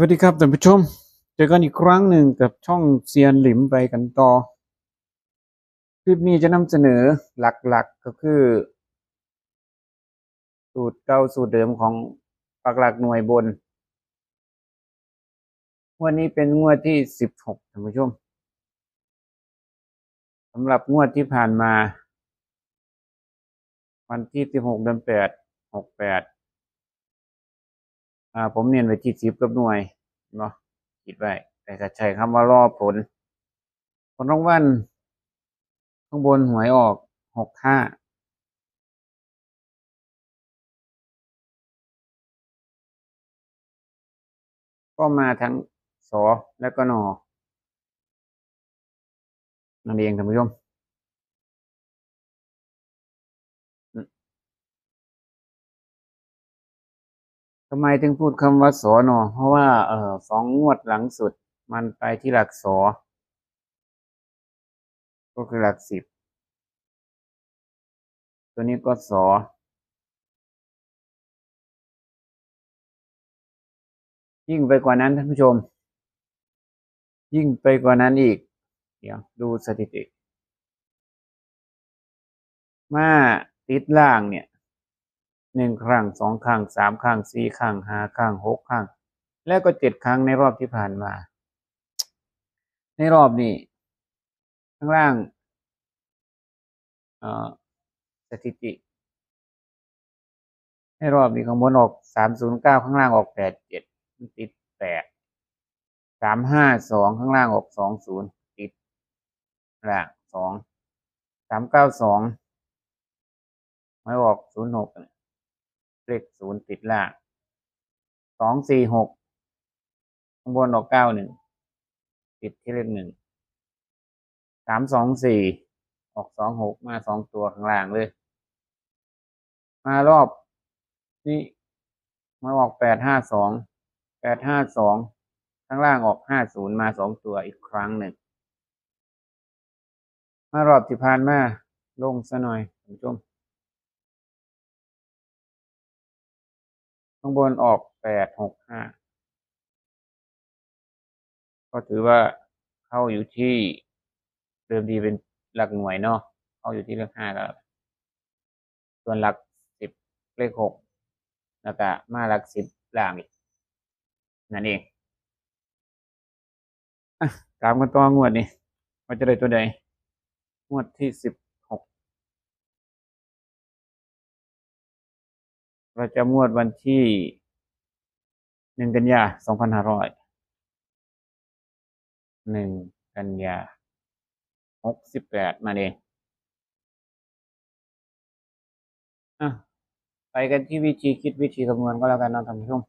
สวัสดีครับท่านผู้ชม เจอกันอีกครั้งหนึ่งกับช่องเซียนหลิมไปกันต่อ คลิปนี้จะนำเสนอหลักๆก็คือ สูตรเก่าสูตรเดิมของปักหลักหน่วยบนงวดนี้เป็นงวดที่สิบหกท่านผู้ชมสำหรับงวดที่ผ่านมา วันที่สิบหกเดือนแปดหกแปด อ่า ผมเน้นไว้ที่สิบกับหน่วยเนาะคิดไว้แต่ก็ใช้คำว่ารอผล ผลรางวัลข้างบนหวยออกหกห้าก็มาทั้งสอและก็นอนั่นเองท่านผู้ชม ทำไมถึงพูดคำว่าสอนอเพราะว่าเออสองงวดหลังสุด มันไปที่หลักสอ ก็คือหลักสิบ ตัวนี้ก็สอ ยิ่งไปกว่านั้นท่านผู้ชม ยิ่งไปกว่านั้นอีก เดี๋ยวดูสถิติ มาติดล่างเนี่ย หนึ่งครั้งสองครั้งสามครั้งสี่ครั้งห้าครั้งหกครั้ง แล้วก็เจ็ดครั้งในรอบที่ผ่านมา ในรอบนี้ข้างล่างอ่อสถิติ ในรอบนี้ข้างบนออกสามศูนย์เก้าข้างล่างออกแปดเจ็ดติดแปดสามห้าสองข้างล่างออกสองศูนย์ติดล่างสองสามเก้าสองไม่ออกศูนย์หกเเลขศูนย์ติดล่างสองสี่หกข้างบนออกเก้าหนึ่งติดที่เลขหนึ่งสามสองสี่ออกสองหกมาสองตัวข้างล่างเลย มารอบนี้มาออกแปดห้าสองแปดห้าสองข้างล่างออกห้าศูนย์มาสองตัวอีกครั้งหนึ่งมารอบที่ผ่านมาลงซะหน่อยท่านผู้ชมางบนออกแปดหกห้าก็ถือว่าเข้าอยู่ที่เดิมทีเป็นหลักหน่วยเนาะเข้าอยู่ที่เลขห้าแล้วส่วนหลักสิบเลขหกแล้วก็มาหลักสิบล่างอีกนั่นเองตามกันต่องวดนี้ว่าจะได้ตัวใดงวดที่สิบ หกเราจะงวดวันที่หนึ่งกันยาสองพันห้าร้อยหนึ่งกันยาหกสิบแปดมาเองอะไปกันที่วิธีคิดวิธีคำนวณก็แล้วกันนะท่านผู้ชม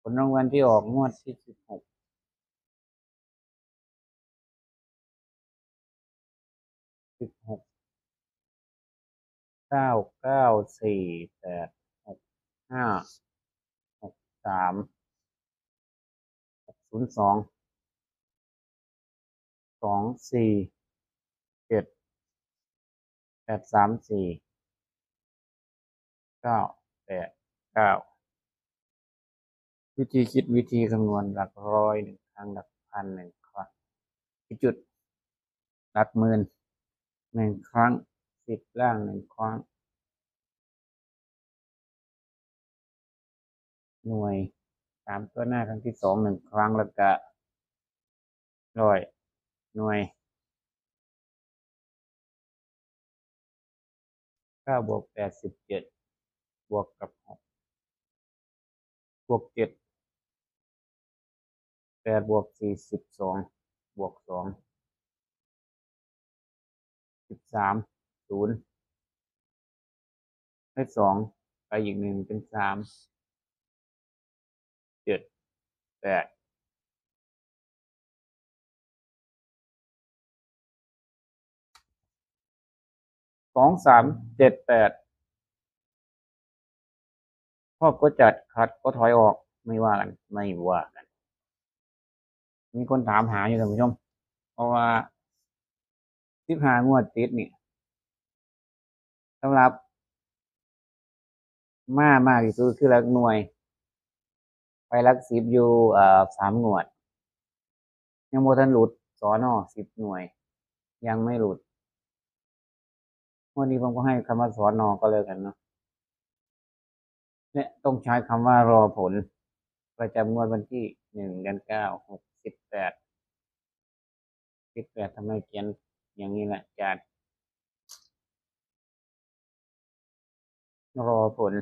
ผลรางวัลที่ออกงวดที่สิบหกสิบหก เก้าเก้าสี่แปดหกห้าหกสามศูนย์สองสองสี่เจ็ดแปดสามสี่เก้าแปดเก้าวิธีคิดวิธีคำนวณหลักร้อยหนึ่งครั้งหลักพันหนึ่งครั้งจุดหลักหมื่นหนึ่งครั้ง สิบล่างหนึ่งครั้งหน่วยสามตัวหน้าครั้งที่สองหนึ่งครั้งแล้วก็ร้อยหน่วยเก้าบวกแปดสิบเจ็ดบวกกับหกบวกเจ็ดแปดบวกสี่สิบสองบวกสองสิบสาม ศูนย์ได้สองไปอีกหนึ่งเป็นสามเจ็ดแปดสองสามเจ็ดแปดครอบก็จัดขัดก็ถอยออกไม่ว่ากัน ไม่ว่ากัน มีคนถามหาอยู่ท่านผู้ชม เพราะว่าสิบหางวดติดเนี่ย สำหรับ มากมากที่สุดคือหลักหน่วย ไปรักสิบอยู่สามหน่วย ยังโมทันหลุดสอนอสิบหน่วย ยังไม่หลุดวันนี้ผมก็ให้คำว่าสอนอก็เลยกันเนาะเนี่ยต้องใช้คำว่ารอผล ประจำงวดวันที่หนึ่งเดือนเก้าหกสิบแปดสิบแปดทำไมเขียนอย่างนี้แหละจา รอผล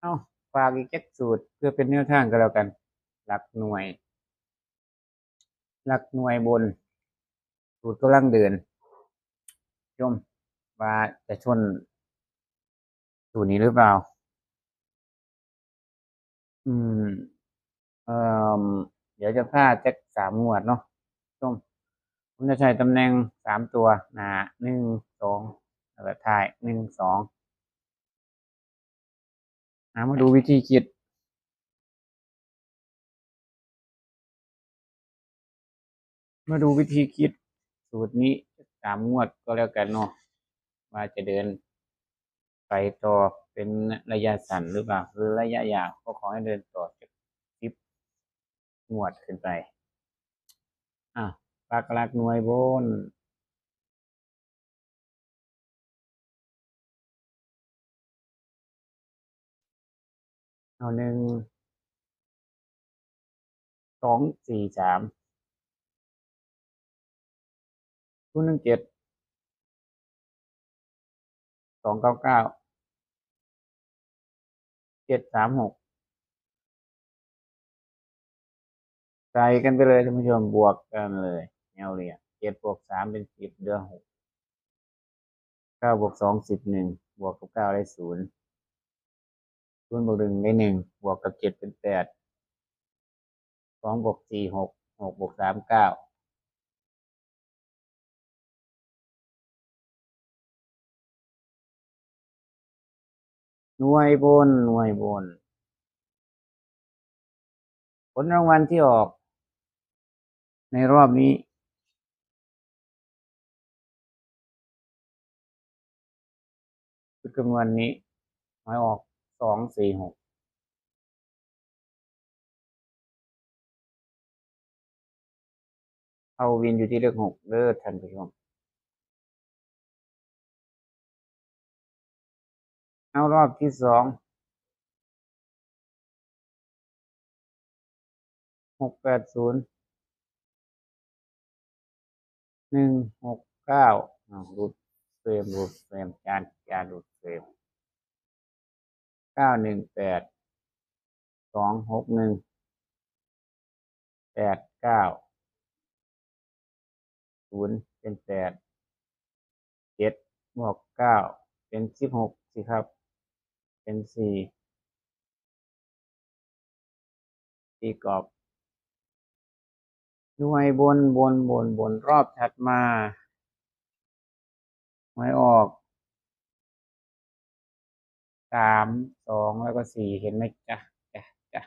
เอาฝากอีกแค่สูตรเพื่อเป็นแนวทางก็แล้วกัน หลักหน่วย หลักหน่วยบน สูตรกำลังเดินชมว่าจะชน สูตรนี้หรือเปล่า อืม เอ่อเดี๋ยวจะพลาดจักสามหมวดเนาะ ผมจะใช้ตำแหน่งสามตัวหนาหนึ่งสองแล้วก็ท้ายหนึ่งสองมาดูวิธีคิดมาดูวิธีคิดสูตรนี้สามงวดก็แล้วกันเนาะว่าจะเดินไปต่อเป็นระยะสั้นหรือเปล่าหรือระยะยาวก็ขอให้เดินต่อจากสิบงวดขึ้นไป อะ ปากหลักหน่วยบนเอาหนึ่งสองสี่สามศูนย์หนึ่งเจ็ดสองเก้าเก้าเจ็ดสามหกใส่กันไปเลยท่านผู้ชมบวกกันเลย แนวเรียงเจ็ดบวกสามเป็นสิบเดือนหกเก้าบวกสองสิบหนึ่งบวกกับเก้าได้ศูนย์ศูนย์บวกหนึ่งได้หนึ่งบวกกับเจ็ดเป็นแปดสองบวกสี่หกหกบวกสามเก้าหน่วยบนหน่วยบน ผลรางวัลที่ออก ในรอบนี้ คือคำนวณนี้หมายออกสองสี่หกเอาวินอยู่ที่เลขหกเด้อท่านผู้ชมเอารอบที่สองหกแปดศูนย์หนึ่งหกเก้าเอารูดเฟรมรูดเฟรมจานจานรูด เฟเก้าหนึ่งแปดสองหกหนึ่งแปดเก้าศูนย์เป็นแปดเจ็ดบวกเก้าเป็นสิบหกสิครับ เป็นสี่ตีกรอบหน่วยบนบนบนบนรอบถัดมาหวยออก สามสองแล้วก็สี่เห็นไหมจ๊ะจ๊ะจ๊ะ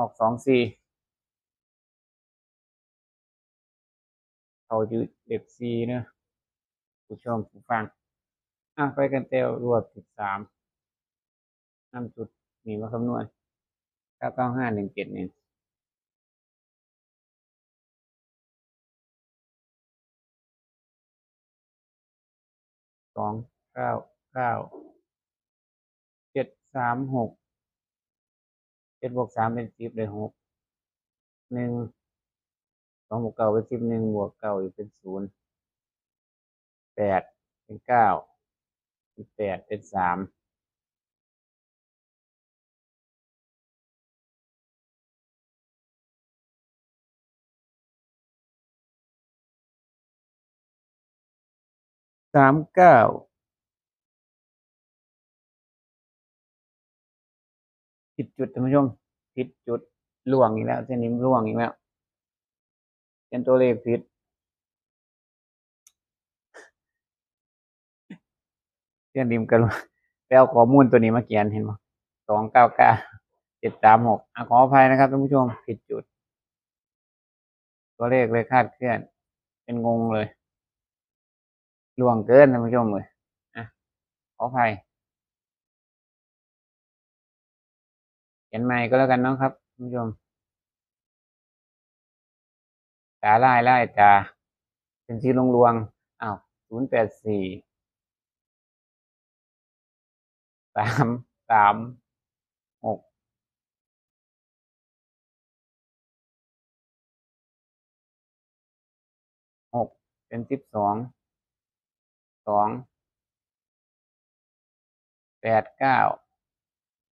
ออกสองสี่เขาอยู่เด็กสี่เนอะผู้ชมผู้ฟังอะไปกันเตวรวบสิบสามนำจุดนี้มาคำนวณเก้าเก้าห้าหนึ่งเจ็ดหนึ่งสองเก้า เก้าเจ็ดสามหกเจ็ดบวกสามเป็นสิบเลยหกหนึ่งสองบวกเก้าเป็นสิบหนึ่งบวกเก้าอีกเป็นศูนย์แปดเป็นเก้าสิบแปดเป็นสามสามเก้า ผิดจุดท่านผู้ชมผิดจุดล่วงอีกแล้ว เส้นนี้ล่วงอีกแล้วเป็นตัวเลขผิดเส้นริมกันไปเอาข้อมูลตัวนี้มาเขียนเห็นไหมสองเก้าเก้าเจ็ดสามหกขออภัยนะครับท่านผู้ชมผิดจุด ตัวเลขเลยคาดเคลื่อน เป็นงงเลยล่วงเกินท่านผู้ชมเลยอะขออภัย เขียนใหม่ก็แล้วกันเนาะครับคุณผู้ชมตาไล่ไล่ตาเป็นสีลงลวงอ้าวศูนย์แปดสี่สามสามหกหกเป็นสิบสองสองแปดเก้า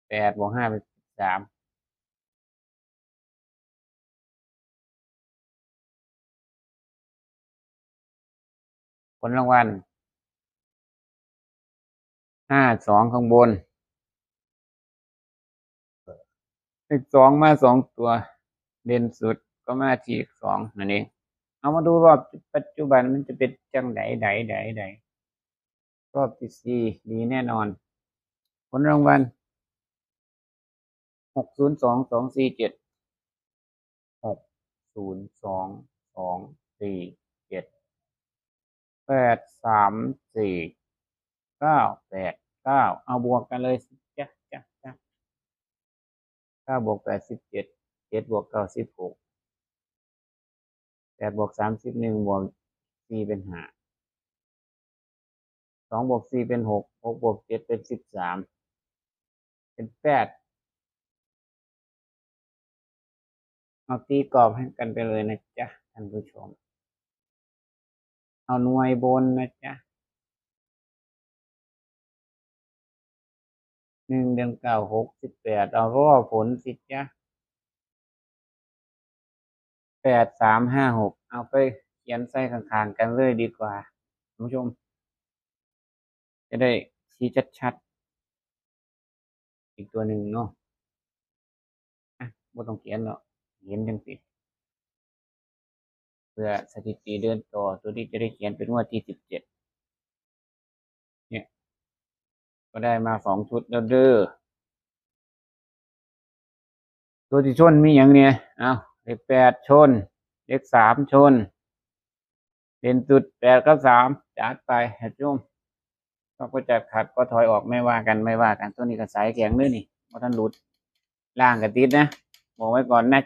แปดบวกห้าเป็น สามผลรางวัลห้าสองข้างบนเลขสองมาสองตัวเด่นสุดก็มาที่เลขสองนั่นเองเอามาดูรอบปัจจุบันมันจะเป็นจังไดไดไดไดรอบที่สี่ดีแน่นอน ผลรางวัล หกศูนย์สองสองสี่เจ็ดหกศูนย์สองสองสี่เจ็ดแปดสามสี่เก้าแปดเก้าเอาบวกกันเลยสิจ้ะจ้ะจ้ะเก้าบวกแปดสิบเจ็ดเจ็ดบวกเก้าสิบหกแปดบวกสามสิบหนึ่งบวกสี่เป็นห้าสองบวกสี่เป็นหกหกบวกเจ็ดเป็นสิบสามเป็นแปด เอาตีกรอบให้กันไปเลยนะจ๊ะท่านผู้ชม เอาหน่วยบนนะจ๊ะหนึ่งเดือนเก้าหกสิบแปดเอารอผลสิจ๊ะแปดสามห้าหกเอาไปเขียนใส่ข้างๆกันเลยดีกว่าคุณผู้ชม จะได้ชี้ชัดๆอีกตัวหนึ่งเนาะอะไม่ต้องเขียนหรอก เห็นจังสิเพื่อสถิติเดินต่อตัวนี้จะได้เขียนเป็นงวดที่สิบเจ็ดเนี่ย ก็ได้มาสองชุดแล้วเด้อตัวที่ชนมีอย่างเนี้ยเอาเลขแปดชน เลขสามชนเด่นสุดแปดก็สามจัดไปเห็ดจุ่มก็ก็จะขัดก็ถอยออกไม่ว่ากันไม่ว่ากันตัวนี้ก็สายแข็งด้วยนี่เพราะท่านหลุดล่างกับติดนะบอกไว้ก่อนนะ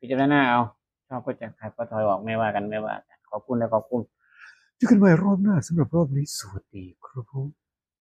พิจารณาเอาชอบก็จะขายก็ถอยออกไม่ว่ากันไม่ว่ากันขอบคุณและขอบคุณเจอกันใหม่รอบหน้าสำหรับรอบนี้สวัสดีครับผม